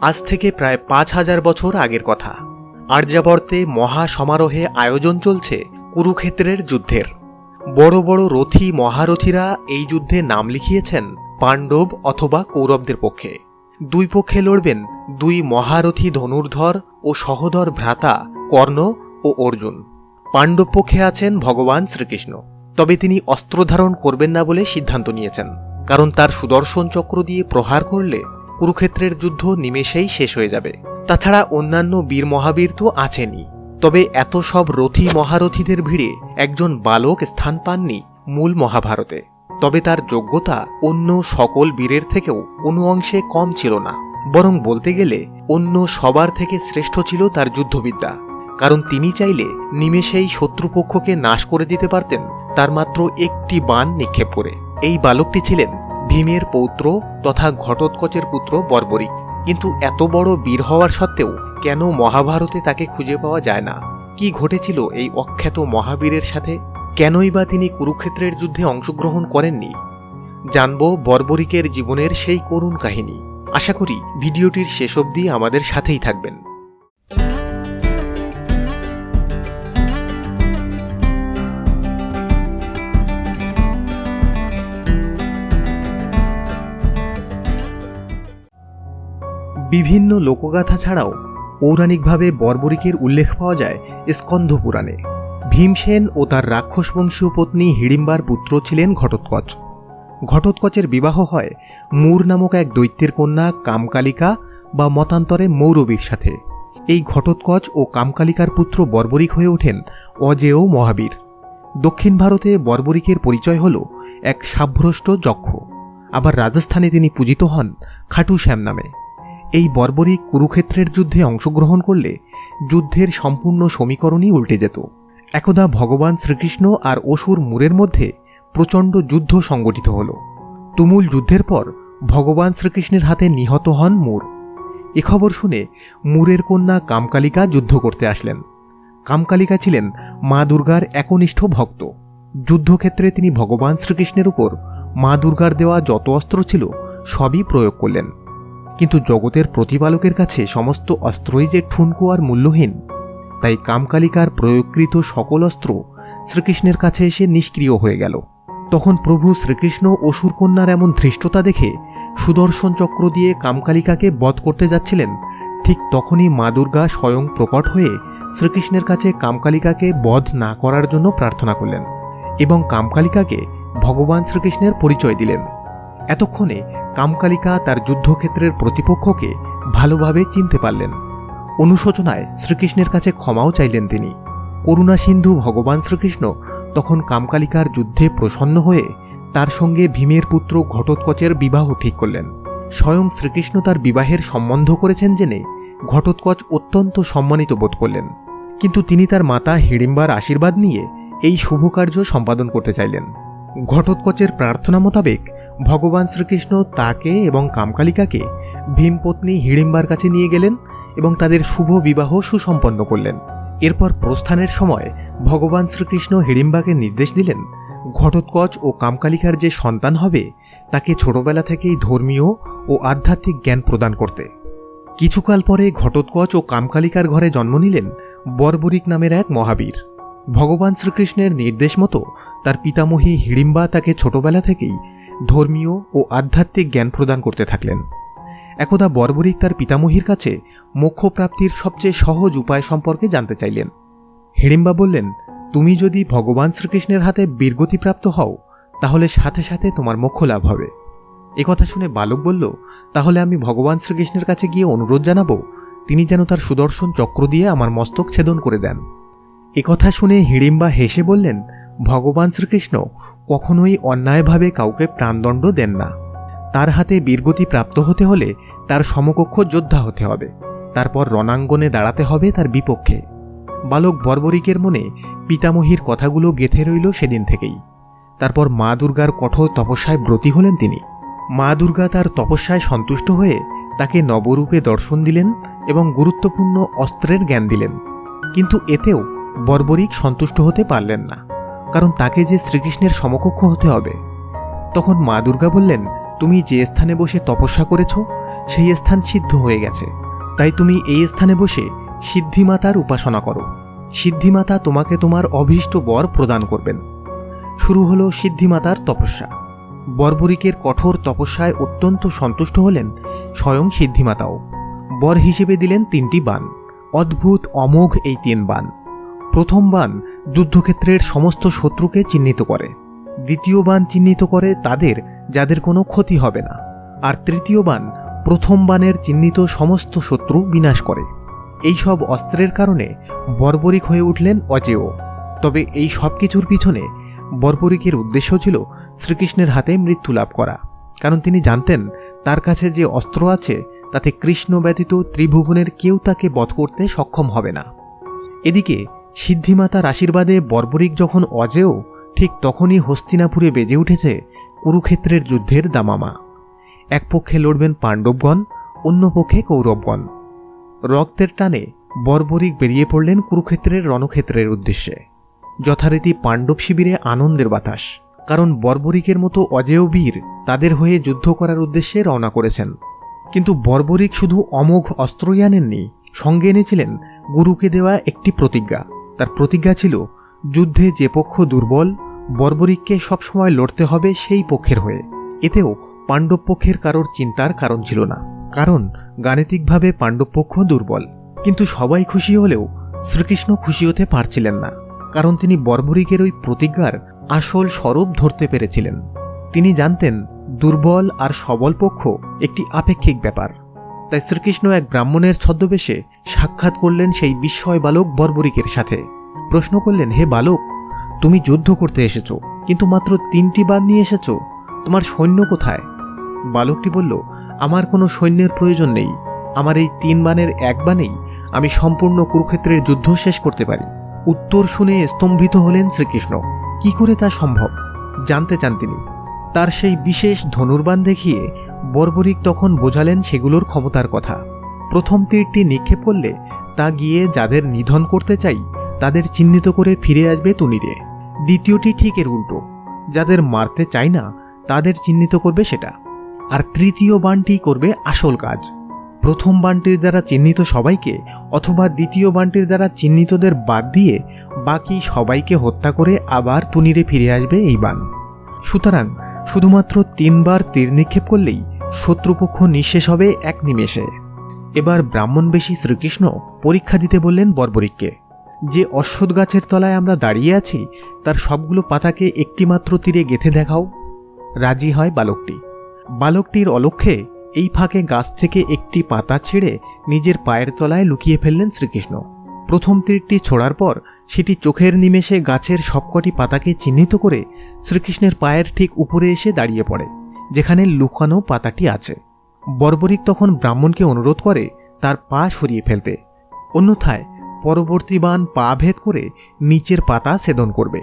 আজ থেকে প্রায় পাঁচ হাজার বছর আগের কথা। আর্যাবর্তে মহা সমারোহে আয়োজন চলছে কুরুক্ষেত্রের যুদ্ধের। বড় বড় রথী মহারথীরা এই যুদ্ধে নাম লিখিয়েছেন পাণ্ডব অথবা কৌরবদের পক্ষে। দুই পক্ষে লড়বেন দুই মহারথী ধনুর্ধর ও সহোদর ভ্রাতা কর্ণ ও অর্জুন। পাণ্ডব পক্ষে আছেন ভগবান শ্রীকৃষ্ণ। তবে তিনি অস্ত্র ধারণ করবেন না বলে সিদ্ধান্ত নিয়েছেন। কারণ তার সুদর্শন চক্র দিয়ে প্রহার করলে কুরুক্ষেত্রের যুদ্ধ নিমেষেই শেষ হয়ে যাবে। তাছাড়া অন্যান্য বীর মহাবীর তো আছেনই। তবে এত সব রথী মহারথীদের ভিড়ে একজন বালক স্থান পাননি মূল মহাভারতে। তবে তার যোগ্যতা অন্য সকল বীরের থেকেও কোনো অংশে কম ছিল না। বরং বলতে গেলে, অন্য সবার থেকে শ্রেষ্ঠ ছিল তার যুদ্ধবিদ্যা। কারণ তিনি চাইলে নিমেষেই শত্রুপক্ষকে নাশ করে দিতে পারতেন, তার মাত্র একটি বাণ নিক্ষেপ করে। এই বালকটি ছিলেন ভীমের পৌত্র তথা ঘটোৎকচের পুত্র বর্বরিক। কিন্তু এত বড় বীর হওয়ার সত্ত্বেও কেন মহাভারতে তাকে খুঁজে পাওয়া যায় না? কি ঘটেছিল এই অখ্যাত মহাবীরের সাথে? কেনই বা তিনি কুরুক্ষেত্রের যুদ্ধে অংশগ্রহণ করেননি? জানব বর্বরিকের জীবনের সেই করুণ কাহিনী। আশা করি ভিডিওটির শেষ অবধি আমাদের সাথেই থাকবেন। বিভিন্ন লোকগাথা ছাড়াও পৌরাণিকভাবে বর্বরিকের উল্লেখ পাওয়া যায় স্কন্ধ পুরাণে। ভীমসেন ও তার রাক্ষস বংশীয় পত্নী হিড়িম্বার পুত্র ছিলেন ঘটোৎকচ। ঘটোৎকচের বিবাহ হয় মূর নামক এক দৈত্যের কন্যা কামকালিকা বা মতান্তরে মৌরবীর সাথে। এই ঘটোৎকচ ও কামকালিকার পুত্র বর্বরিক হয়ে ওঠেন অজেয় মহাবীর। দক্ষিণ ভারতে বর্বরিকের পরিচয় হল এক সাভ্রষ্ট যক্ষ। আবার রাজস্থানে তিনি পূজিত হন খাটু শ্যাম নামে। এই বর্বরিক কুরুক্ষেত্রের যুদ্ধে অংশগ্রহণ করলে যুদ্ধের সম্পূর্ণ সমীকরণই উল্টে যেত। একদা ভগবান শ্রীকৃষ্ণ আর অসুর মুরের মধ্যে প্রচণ্ড যুদ্ধ সংগঠিত হল। তুমুল যুদ্ধের পর ভগবান শ্রীকৃষ্ণের হাতে নিহত হন মুর। এ খবর শুনে মুরের কন্যা কামকালিকা যুদ্ধ করতে আসলেন। কামকালিকা ছিলেন মা দুর্গার একনিষ্ঠ ভক্ত। যুদ্ধক্ষেত্রে তিনি ভগবান শ্রীকৃষ্ণের উপর মা দুর্গার দেওয়া যত অস্ত্র ছিল সবই প্রয়োগ করলেন। কিন্তু জগতের প্রতিপালকের কাছে সমস্ত অস্ত্রই যে ঠুনকো আর মূল্যহীন, তাই কামকালিকার প্রয়োগকৃত সকল অস্ত্র শ্রীকৃষ্ণের কাছে এসে নিষ্ক্রিয় হয়ে গেল। তখন প্রভু শ্রীকৃষ্ণ অসুরকন্যার এমন ধৃষ্টতা দেখে সুদর্শন চক্র দিয়ে কামকালিকাকে বধ করতে যাচ্ছিলেন। ঠিক তখনই মা দুর্গা স্বয়ং প্রকট হয়ে শ্রীকৃষ্ণের কাছে কামকালিকাকে বধ না করার জন্য প্রার্থনা করলেন এবং কামকালিকাকে ভগবান শ্রীকৃষ্ণের পরিচয় দিলেন। এতক্ষণে কামকালিকা তার যুদ্ধক্ষেত্রের প্রতিপক্ষকে ভালোভাবে চিনতে পারলেন। অনুশোচনায় শ্রীকৃষ্ণের কাছে ক্ষমাও চাইলেন তিনি। করুণা সিন্ধু ভগবান শ্রীকৃষ্ণ তখন কামকালিকার যুদ্ধে প্রসন্ন হয়ে তার সঙ্গে ভীমের পুত্র ঘটোৎকচের বিবাহ ঠিক করলেন। স্বয়ং শ্রীকৃষ্ণ তার বিবাহের সম্বন্ধ করেছেন জেনে ঘটোৎকচ অত্যন্ত সম্মানিত বোধ করলেন। কিন্তু তিনি তার মাতা হিড়িম্বার আশীর্বাদ নিয়ে এই শুভ কার্য সম্পাদন করতে চাইলেন। ঘটোৎকচের প্রার্থনা মোতাবেক ভগবান শ্রীকৃষ্ণ তাকে এবং কামকালিকাকে ভীমপত্নী হিড়িম্বার কাছে নিয়ে গেলেন এবং তাদের শুভ বিবাহ সুসম্পন্ন করলেন। এরপর প্রস্থানের সময় ভগবান শ্রীকৃষ্ণ হিড়িম্বাকে নির্দেশ দিলেন, ঘটোৎকচ ও কামকালিকার যে সন্তান হবে, তাকে ছোটবেলা থেকেই ধর্মীয় ও আধ্যাত্মিক জ্ঞান প্রদান করতে। কিছুকাল পরে ঘটোৎকচ ও কামকালিকার ঘরে জন্ম নিলেন বর্বরিক নামের এক মহাবীর। ভগবান শ্রীকৃষ্ণের নির্দেশ মতো তার পিতামহী হিড়িম্বা তাকে ছোটবেলা থেকেই ধর্মীয় ও আধ্যাত্মিক জ্ঞান প্রদান করতে থাকলেন। একদা বর্বরিক তার পিতামহীর কাছে মোক্ষ প্রাপ্তির সবচেয়ে সহজ উপায় সম্পর্কে জানতে চাইলেন। হিড়িম্বা বললেন, তুমি যদি ভগবান শ্রীকৃষ্ণের হাতে বীরগতিপ্রাপ্ত হও, তাহলে সাথে সাথে তোমার মোক্ষ লাভ হবে কথা শুনে বালক বলল, তাহলে আমি ভগবান শ্রীকৃষ্ণের কাছে গিয়ে অনুরোধ জানাব, তিনি যেন তার সুদর্শন চক্র দিয়ে আমার মস্তক ছেদন করে দেন। কথা শুনে হিড়িম্বা হেসে বললেন, ভগবান শ্রীকৃষ্ণ কখনোই অন্যায়ভাবে কাউকে প্রাণদণ্ড দেন না। তার হাতে বীরগতি প্রাপ্ত হতে হলে তার সমকক্ষ যোদ্ধা হতে হবে। তারপর রণাঙ্গনে দাঁড়াতে হবে তার বিপক্ষে। বালক বর্বরিকের মনে পিতামহীর কথাগুলো গেথে রইল সেদিন থেকেই। তারপর মা দুর্গার কঠোর তপস্যায় ব্রতী হলেন তিনি। মা দুর্গা তার তপস্যায় সন্তুষ্ট হয়ে তাকে নবরূপে দর্শন দিলেন এবং গুরুত্বপূর্ণ অস্ত্রের জ্ঞান দিলেন। কিন্তু এতেও বর্বরিক সন্তুষ্ট হতে পারলেন না। কারণ তাকে যে শ্রীকৃষ্ণের সমকক্ষ হতে হবে। তখন মা দুর্গা বললেন, তুমি যে স্থানে বসে তপস্যা করেছ, সেই স্থান সিদ্ধ হয়ে গেছে। তাই তুমি এই স্থানে বসে সিদ্ধিমাতার উপাসনা করো। সিদ্ধিমাতা তোমাকে তোমার অভীষ্ট বর প্রদান করবেন। শুরু হলো সিদ্ধিমাতার তপস্যা। বর্বরিকের কঠোর তপস্যায় অত্যন্ত সন্তুষ্ট হলেন স্বয়ং সিদ্ধিমাতাও। বর হিসেবে দিলেন তিনটি বান। অদ্ভুত, অমোঘ এই তিন বান। প্রথম বান যুদ্ধক্ষেত্রের সমস্ত শত্রুকে চিহ্নিত করে। দ্বিতীয় বান চিহ্নিত করে তাদের, যাদের কোনো ক্ষতি হবে না। আর তৃতীয় বান প্রথম বানের চিহ্নিত সমস্ত শত্রু বিনাশ করে। এই সব অস্ত্রের কারণে বর্বরিক হয়ে উঠলেন অজেয়। তবে এই সব কিছুর পিছনে বর্বরিকের উদ্দেশ্য ছিল শ্রীকৃষ্ণের হাতে মৃত্যু লাভ করা। কারণ তিনি জানতেন, তার কাছে যে অস্ত্র আছে, তাতে কৃষ্ণ ব্যতীত ত্রিভুবনের কেউ তাকে বধ করতে সক্ষম হবে না। এদিকে সিদ্ধিমাতার আশীর্বাদে বর্বরিক যখন অজেয়, ঠিক তখনই হস্তিনাপুরে বেজে উঠেছে কুরুক্ষেত্রের যুদ্ধের দামামা। এক পক্ষে লড়বেন পাণ্ডবগণ, অন্য পক্ষে কৌরবগণ। রক্তের টানে বর্বরিক বেরিয়ে পড়লেন কুরুক্ষেত্রের রণক্ষেত্রের উদ্দেশ্যে। যথারীতি পাণ্ডব শিবিরে আনন্দের বাতাস, কারণ বর্বরিকের মতো অজেয় বীর তাদের হয়ে যুদ্ধ করার উদ্দেশ্যে রওনা করেছেন। কিন্তু বর্বরিক শুধু অমোঘ অস্ত্রই আনেননি, সঙ্গে এনেছিলেন গুরুকে দেওয়া একটি প্রতিজ্ঞা। তার প্রতিজ্ঞা ছিল, যুদ্ধে যে পক্ষ দুর্বল, বর্বরিককে সবসময় লড়তে হবে সেই পক্ষের হয়ে। এতেও পাণ্ডব পক্ষের কারোর চিন্তার কারণ ছিল না, কারণ গাণিতিকভাবে পাণ্ডব পক্ষ দুর্বল। কিন্তু সবাই খুশি হলেও শ্রীকৃষ্ণ খুশি হতে পারছিলেন না, কারণ তিনি বর্বরিকের ওই প্রতিজ্ঞার আসল স্বরূপ ধরতে পেরেছিলেন। তিনি জানতেন, দুর্বল আর সবল পক্ষ একটি আপেক্ষিক ব্যাপার। তাই শ্রীকৃষ্ণ এক ব্রাহ্মণের ছদ্মবেশে সাক্ষাৎ করলেন সেই বিস্ময় বালক বর্বরিকের সাথে। প্রশ্ন করলেন, হে বালক, তুমি যুদ্ধ করতে এসেছ, কিন্তু মাত্র তিনটি বাদ নিয়ে এসেছ, তোমার সৈন্য কোথায়? বালকটি বলল, আমার কোনো সৈন্যের প্রয়োজন নেই, আমার এই তিন বানের এক বানেই আমি সম্পূর্ণ কুরুক্ষেত্রের যুদ্ধ শেষ করতে পারি। উত্তর শুনে স্তম্ভিত হলেন শ্রীকৃষ্ণ। কি করে তা সম্ভব? জানতে চান তিনি। তার সেই বিশেষ ধনুর্বান দেখিয়ে বর্বরিক তখন বোঝালেন সেগুলোর ক্ষমতার কথা। প্রথম তীরটি নিক্ষেপ করলে তা গিয়ে যাদের নিধন করতে চাই, তাদের চিহ্নিত করে ফিরে আসবে তুনিরে দ্বিতীয়টি ঠিক এর উল্টো। যাদের মারতে চাই না, তাদের চিহ্নিত করবে সেটা। আর তৃতীয় বানটি করবে আসল কাজ। প্রথম বানটির দ্বারা চিহ্নিত সবাইকে অথবা দ্বিতীয় বানটির দ্বারা চিহ্নিতদের বাদ দিয়ে বাকি সবাইকে হত্যা করে আবার তুনিরে ফিরে আসবে এই বান সুতরাং শুধুমাত্র তিনবার তীর নিক্ষেপ করলেই শত্রুপক্ষ নিঃশেষ হবে এক নিমেষে। এবার ব্রাহ্মণবেশী শ্রীকৃষ্ণ পরীক্ষা দিতে বললেন বর্বরিককে যে অশ্বৎ গাছের তলায় আমরা দাঁড়িয়ে আছি, তার সবগুলো পাতাকে একটিমাত্র তীরে গেথে দেখাও। রাজি হয় বালকটি। বালকটির অলক্ষ্যে এই ফাঁকে গাছ থেকে একটি পাতা ছেড়ে নিজের পায়ের তলায় লুকিয়ে ফেললেন শ্রীকৃষ্ণ। প্রথম তীরটি ছোড়ার পর সেটি চোখের নিমেষে গাছের সবকটি পাতাকে চিহ্নিত করে শ্রীকৃষ্ণের পায়ের ঠিক উপরে এসে দাঁড়িয়ে পড়ে। যেখানে লুকানো পাতাটি আছে। বর্বরিক তখন ব্রাহ্মণকে অনুরোধ করে তার পা সরিয়ে ফেলতে অন্যথায় পরবর্তী বান পা ভেদ করে নিচের পাতা ছেদন করবে।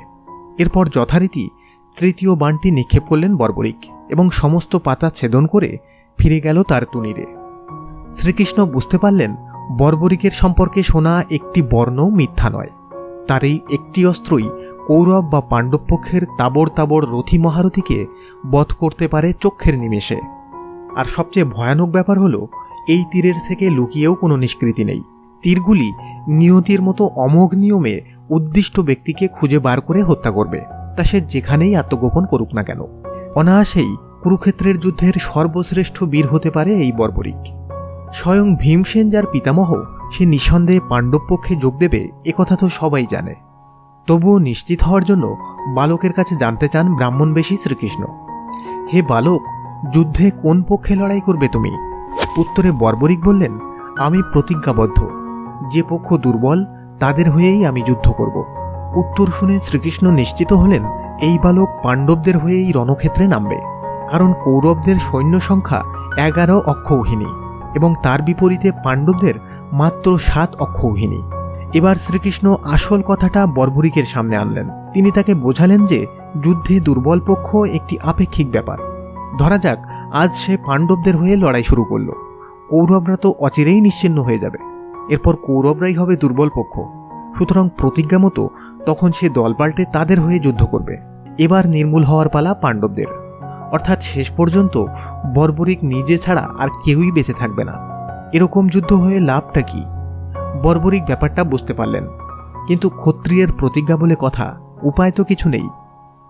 এরপর যথারীতি তৃতীয় বানটি নিক্ষেপ করলেন বর্বরিক এবং সমস্ত পাতা ছেদন করে ফিরে গেল তার তুনিরে শ্রীকৃষ্ণ বুঝতে পারলেন বর্বরিকের সম্পর্কে শোনা একটি বর্ণ মিথ্যা নয়। তার এই একটি অস্ত্রই কৌরব বা পাণ্ডব পক্ষের তাবড় তাবড় রথি মহারথীকে বধ করতে পারে চক্ষের নিমেষে। আর সবচেয়ে ভয়ানক ব্যাপার হলো, এই তীরের থেকে লুকিয়েও কোনো নিষ্কৃতি নেই। তীরগুলি নিয়তির মতো অমোঘ নিয়মে উদ্দিষ্ট ব্যক্তিকে খুঁজে বার করে হত্যা করবে। তা সে যেখানেই আত্মগোপন করুক না কেন। অনায়াসেই কুরুক্ষেত্রের যুদ্ধের সর্বশ্রেষ্ঠ বীর হতে পারে এই বর্বরিক স্বয়ং ভীমসেন যার পিতামহ, সে নিঃসন্দেহে পাণ্ডব পক্ষে যোগ দেবে, একথা তো সবাই জানে। তবুও নিশ্চিত হওয়ার জন্য বালকের কাছে জানতে চান ব্রাহ্মণবেশী শ্রীকৃষ্ণ। হে বালক, যুদ্ধে কোন পক্ষে লড়াই করবে তুমি? উত্তরে বর্বরিক বললেন, আমি প্রতিজ্ঞাবদ্ধ। যে পক্ষ দুর্বল, তাদের হয়েই আমি যুদ্ধ করব। উত্তর শুনে শ্রীকৃষ্ণ নিশ্চিত হলেন, এই বালক পাণ্ডবদের হয়েই রণক্ষেত্রে নামবে। কারণ কৌরবদের সৈন্য সংখ্যা এগারো অক্ষৌহিনী এবং তার বিপরীতে পাণ্ডবদের মাত্র সাত অক্ষৌহিনী এবার শ্রীকৃষ্ণ আসল কথাটা বর্বরিকের সামনে আনলেন। তিনি তাকে বোঝালেন যে যুদ্ধে দুর্বল পক্ষ একটি আপেক্ষিক ব্যাপার। ধরা যাক, আজ সে পাণ্ডবদের হয়ে লড়াই শুরু করল। কৌরবরা তো অচিরেই নিশ্চিন্ন হয়ে যাবে। এরপর কৌরবরাই হবে দুর্বল পক্ষ। সুতরাং প্রতিজ্ঞা মতো তখন সে দল পাল্টে তাদের হয়ে যুদ্ধ করবে। এবার নির্মূল হওয়ার পালা পাণ্ডবদের। অর্থাৎ শেষ পর্যন্ত বর্বরিক নিজে ছাড়া আর কেউই বেঁচে থাকবে না। এরকম যুদ্ধ হয়ে লাভটা কি? বর্বরিক ব্যাপারটা বুঝতে পারলেন। কিন্তু ক্ষত্রিয়ের প্রতিজ্ঞা বলে কথা উপায় তো কিছু নেই।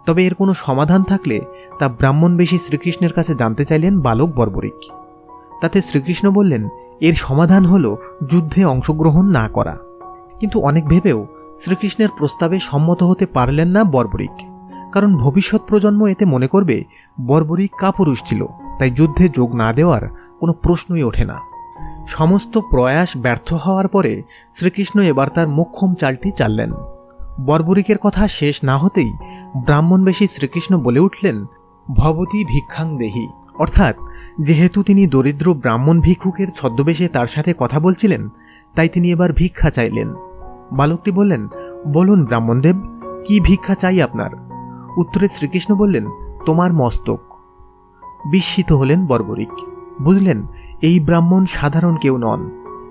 তবে এর কোনো সমাধান থাকলে তা ব্রাহ্মণবেশী শ্রীকৃষ্ণের কাছে জানতে চাইলেন বালক বর্বরিক। তাতে শ্রীকৃষ্ণ বললেন, এর সমাধান হল যুদ্ধে অংশগ্রহণ না করা। কিন্তু অনেক ভেবেও শ্রীকৃষ্ণের প্রস্তাবে সম্মত হতে পারলেন না বর্বরিক। কারণ ভবিষ্যৎ প্রজন্ম এতে মনে করবে, বর্বরিক কাপুরুষ ছিল, তাই যুদ্ধে যোগ না দেওয়ার কোনো প্রশ্নই ওঠে না। সমস্ত প্রয়াস ব্যর্থ হওয়ার পরে শ্রীকৃষ্ণ এবার তার মোক্ষম চালটি চাললেন। বর্বরিকের কথা শেষ না হতেই ব্রাহ্মণবেশী শ্রীকৃষ্ণ বলে উঠলেন, ভবতী ভিক্ষাং দেহি। অর্থাৎ, যেহেতু তিনি দরিদ্র ব্রাহ্মণ ভিক্ষুকের ছদ্মবেশে তার সাথে কথা বলছিলেন, তাই তিনি এবার ভিক্ষা চাইলেন। বালকটি বললেন, বলুন ব্রাহ্মণদেব, কি ভিক্ষা চাই আপনার? উত্তরে শ্রীকৃষ্ণ বললেন, তোমার মস্তক। বিস্মিত হলেন বর্বরিক। বুঝলেন এই ব্রাহ্মণ সাধারণ কেউ নন।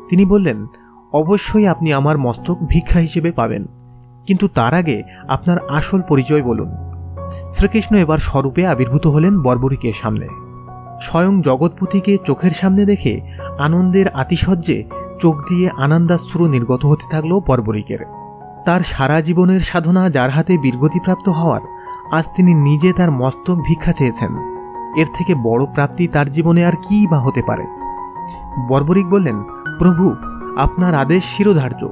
তিনি বললেন, অবশ্যই আপনি আমার মস্তক ভিক্ষা হিসেবে পাবেন। কিন্তু তার আগে আপনার আসল পরিচয় বলুন। শ্রীকৃষ্ণ এবার স্বরূপে আবির্ভূত হলেন বর্বরিকের সামনে। স্বয়ং জগৎপতিকে চোখের সামনে দেখে আনন্দের আতিশয্যে চোখ দিয়ে আনন্দাশ্রু নির্গত হতে থাকল বর্বরিকের। তার সারা জীবনের সাধনা যার হাতে বীরগতিপ্রাপ্ত হওয়ার, আজ তিনি নিজে তার মস্তক ভিক্ষা চেয়েছেন। এর থেকে বড় প্রাপ্তি তার জীবনে আর কী বা হতে পারে? বর্বরিক বললেন, প্রভু, আপনার আদেশ শিরোধার্য।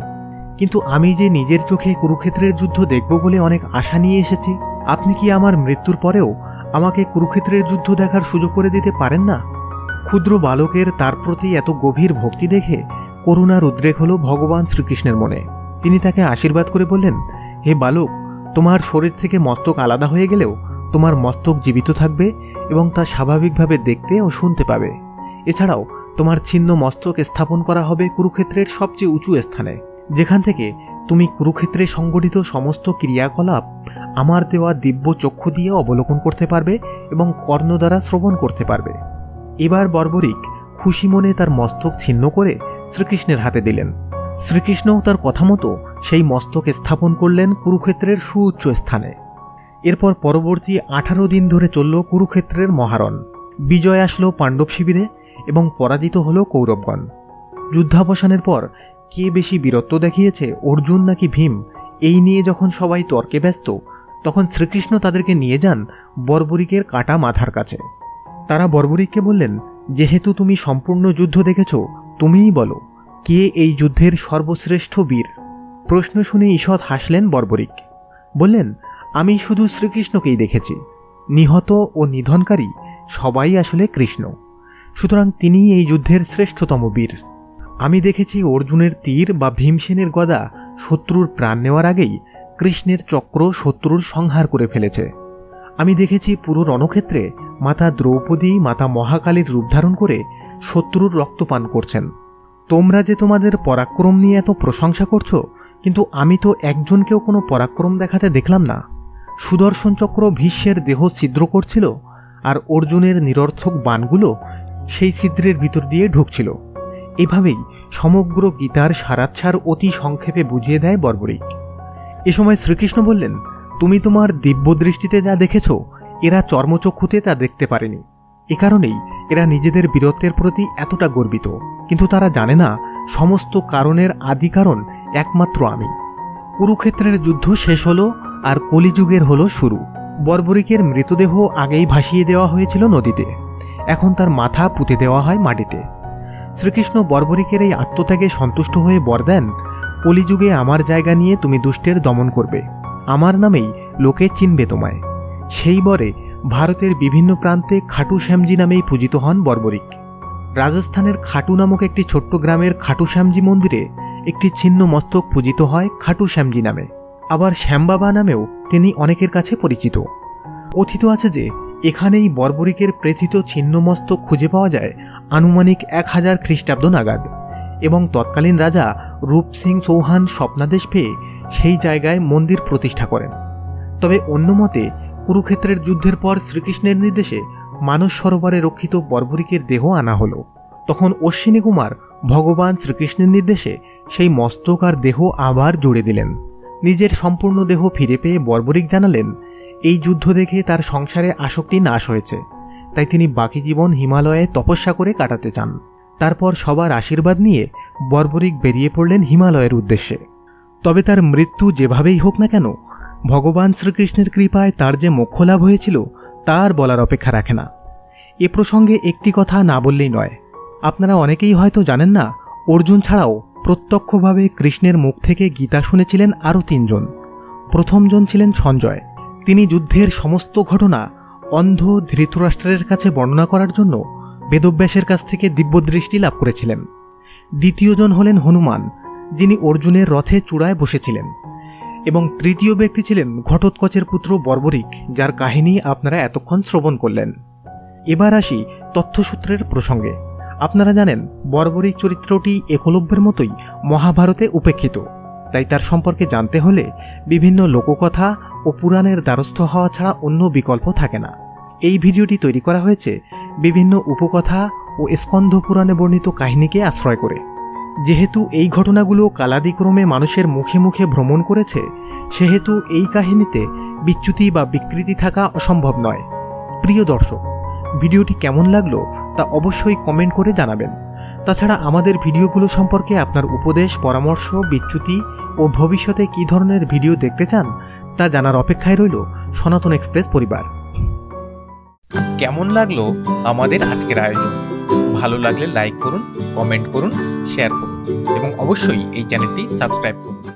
কিন্তু আমি যে নিজের চোখে কুরুক্ষেত্রের যুদ্ধ দেখব বলে অনেক আশা নিয়ে এসেছি, আপনি কি আমার মৃত্যুর পরেও আমাকে কুরুক্ষেত্রের যুদ্ধ দেখার সুযোগ করে দিতে পারেন না? ক্ষুদ্র বালকের তার প্রতি এত গভীর ভক্তি দেখে করুণার উদ্রেক হল ভগবান শ্রীকৃষ্ণের মনে। তিনি তাকে আশীর্বাদ করে বললেন, হে বালক, তোমার শরীর থেকে মস্তক আলাদা হয়ে গেলেও তোমার মস্তক জীবিত থাকবে এবং তা স্বাভাবিকভাবে দেখতে ও শুনতে পাবে। এছাড়াও, তোমার ছিন্ন মস্তক স্থাপন করা হবে কুরুক্ষেত্রের সবচেয়ে উঁচু স্থানে, যেখান থেকে তুমি কুরুক্ষেত্রে সংগঠিত সমস্ত ক্রিয়াকলাপ আমার দেওয়া দিব্য চক্ষু দিয়ে অবলোকন করতে পারবে এবং কর্ণ দ্বারা শ্রবণ করতে পারবে। এবার বর্বরিক খুশি মনে তার মস্তক ছিন্ন করে শ্রীকৃষ্ণের হাতে দিলেন। শ্রীকৃষ্ণও তার কথা মতো সেই মস্তক স্থাপন করলেন কুরুক্ষেত্রের সুউচ্চ স্থানে। এরপর পরবর্তী আঠারো দিন ধরে চলল কুরুক্ষেত্রের মহারণ। বিজয় আসলো পাণ্ডব শিবিরে এবং পরাজিত হল কৌরবগণ। যুদ্ধাবসানের পর কে বেশি বীরত্ব দেখিয়েছে অর্জুন নাকি ভীম, এই নিয়ে যখন সবাই তর্কে ব্যস্ত, তখন শ্রীকৃষ্ণ তাদেরকে নিয়ে যান বর্বরিকের কাটা মাথার কাছে। তারা বর্বরিককে বললেন, যেহেতু তুমি সম্পূর্ণ যুদ্ধ দেখেছ, তুমিই বলো, কে এই যুদ্ধের সর্বশ্রেষ্ঠ বীর? প্রশ্ন শুনে ঈষৎ হাসলেন বর্বরিক। বললেন আমি শুধু শ্রীকৃষ্ণকেই দেখেছি। নিহত ও নিধনকারী সবাই আসলে কৃষ্ণ। সুতরাং তিনি এই যুদ্ধের শ্রেষ্ঠতম বীর। আমি দেখেছি অর্জুনের তীর বা ভীমসেনের গদা শত্রুর প্রাণ নেওয়ার আগেই কৃষ্ণের চক্র শত্রুর সংহার করে ফেলেছে। আমি দেখেছি পুরো রণক্ষেত্রে মাতা দ্রৌপদী, মাতা মহাকালীর রূপ ধারণ করে শত্রুর রক্তপান করছেন। তোমরা যে তোমাদের পরাক্রম নিয়ে এত প্রশংসা করছ, কিন্তু আমি তো একজনকেও কোনো পরাক্রম দেখাতে দেখলাম না। সুদর্শন চক্র ভীষ্মের দেহ ছিদ্র করছিল, আর অর্জুনের নিরর্থক বানগুলো সেই ছিদ্রের ভিতর দিয়ে ঢুকছিল। এভাবেই সমগ্র গীতার সারাচ্ছার অতি সংক্ষেপে বুঝিয়ে দেয় বর্বরিক এ সময় শ্রীকৃষ্ণ বললেন, তুমি তোমার দিব্য দৃষ্টিতে যা দেখেছ, এরা চর্মচক্ষুতে তা দেখতে পারেনি। এ কারণেই এরা নিজেদের বীরত্বের প্রতি এতটা গর্বিত। কিন্তু তারা জানে না, সমস্ত কারণের আদি কারণ একমাত্র আমি। কুরুক্ষেত্রের যুদ্ধ শেষ হলো আর কলিযুগের হলো শুরু। বর্বরিকের মৃতদেহ আগেই ভাসিয়ে দেওয়া হয়েছিল নদীতে। এখন তার মাথা পুঁতে দেওয়া হয় মাটিতে। শ্রীকৃষ্ণ বর্বরিকের এই আত্মত্যাগে সন্তুষ্ট হয়ে বর দেন, কলিযুগে আমার জায়গা নিয়ে তুমি দুষ্টের দমন করবে। আমার নামেই লোকে চিনবে তোমায়। সেই বরে ভারতের বিভিন্ন প্রান্তে খাটু শ্যামজি নামেই পূজিত হন বর্বরিক। রাজস্থানের খাটু নামক একটি ছোট্ট গ্রামের খাটু শ্যামজি মন্দিরে একটি ছিন্ন মস্তক পূজিত হয় খাটু শ্যামজি নামে। আবার শ্যামবাবা নামেও তিনি অনেকের কাছে পরিচিত। কথিত আছে যে, এখানেই বর্বরিকের প্রেথিত ছিন্নমস্তক খুঁজে পাওয়া যায় আনুমানিক এক হাজার খ্রিস্টাব্দ নাগাদ এবং তৎকালীন রাজা রূপ সিং চৌহান স্বপ্নাদেশ পেয়ে সেই জায়গায় মন্দির প্রতিষ্ঠা করেন। তবে অন্য মতে, কুরুক্ষেত্রের যুদ্ধের পর শ্রীকৃষ্ণের নির্দেশে মানস সরোবরে রক্ষিত বর্বরিকের দেহ আনা হলো। তখন অশ্বিনী কুমার ভগবান শ্রীকৃষ্ণের নির্দেশে সেই মস্তক আর দেহ আবার জুড়ে দিলেন। নিজের সম্পূর্ণ দেহ ফিরে পেয়ে বর্বরিক জানালেন, এই যুদ্ধ দেখে তার সংসারে আসক্তি নাশ হয়েছে। তাই তিনি বাকি জীবন হিমালয়ে তপস্যা করে কাটাতে চান। তারপর সবার আশীর্বাদ নিয়ে বর্বরিক বেরিয়ে পড়লেন হিমালয়ের উদ্দেশ্যে। তবে তার মৃত্যু যেভাবেই হোক না কেন, ভগবান শ্রীকৃষ্ণের কৃপায় তার যে মোক্ষ লাভ হয়েছিল, তার বলার অপেক্ষা রাখে না। এ প্রসঙ্গে একটি কথা না বললেই নয়। আপনারা অনেকেই হয়তো জানেন না, অর্জুন ছাড়াও প্রত্যক্ষভাবে কৃষ্ণের মুখ থেকে গীতা শুনেছিলেন আরও তিনজন। প্রথমজন ছিলেন সঞ্জয়। তিনি যুদ্ধের সমস্ত ঘটনা অন্ধ ধৃতরাষ্ট্রের কাছে বর্ণনা করার জন্য বেদব্যাসের কাছ থেকে দিব্যদৃষ্টি লাভ করেছিলেন। দ্বিতীয়জন হলেন হনুমান, যিনি অর্জুনের রথে চূড়ায় বসেছিলেন। এবং তৃতীয় ব্যক্তি ছিলেন ঘটোৎকচের পুত্র বর্বরিক, যার কাহিনী আপনারা এতক্ষণ শ্রবণ করলেন। এবার আসি তথ্যসূত্রের প্রসঙ্গে। আপনারা জানেন বর্বরিক চরিত্রটি একলব্যের মতোই মহাভারতে উপেক্ষিত। তাই তার সম্পর্কে জানতে হলে বিভিন্ন লোককথা ও পুরাণের দ্বারস্থ হওয়া ছাড়া অন্য বিকল্প থাকে না। এই ভিডিওটি তৈরি করা হয়েছে বিভিন্ন উপকথা ও স্কন্ধ পুরাণে বর্ণিত কাহিনীকে আশ্রয় করে। যেহেতু এই ঘটনাগুলো কালাদিক্রমে মানুষের মুখে মুখে ভ্রমণ করেছে, সেহেতু এই কাহিনীতে বিচ্যুতি বা বিকৃতি থাকা অসম্ভব নয়। প্রিয় দর্শক, ভিডিওটি কেমন লাগল তা অবশ্যই কমেন্ট করে জানাবেন। তাছাড়া আমাদের ভিডিওগুলো সম্পর্কে আপনার উপদেশ, পরামর্শ, বিচ্যুতি ও ভবিষ্যতে কী ধরনের ভিডিও দেখতে চান তা জানার অপেক্ষায় রইল সনাতন এক্সপ্রেস পরিবার। কেমন লাগল আমাদের আজকের আয়োজন? ভালো লাগলে লাইক করুন কমেন্ট করুন শেয়ার করুন এবং অবশ্যই এই চ্যানেলটি সাবস্ক্রাইব করুন।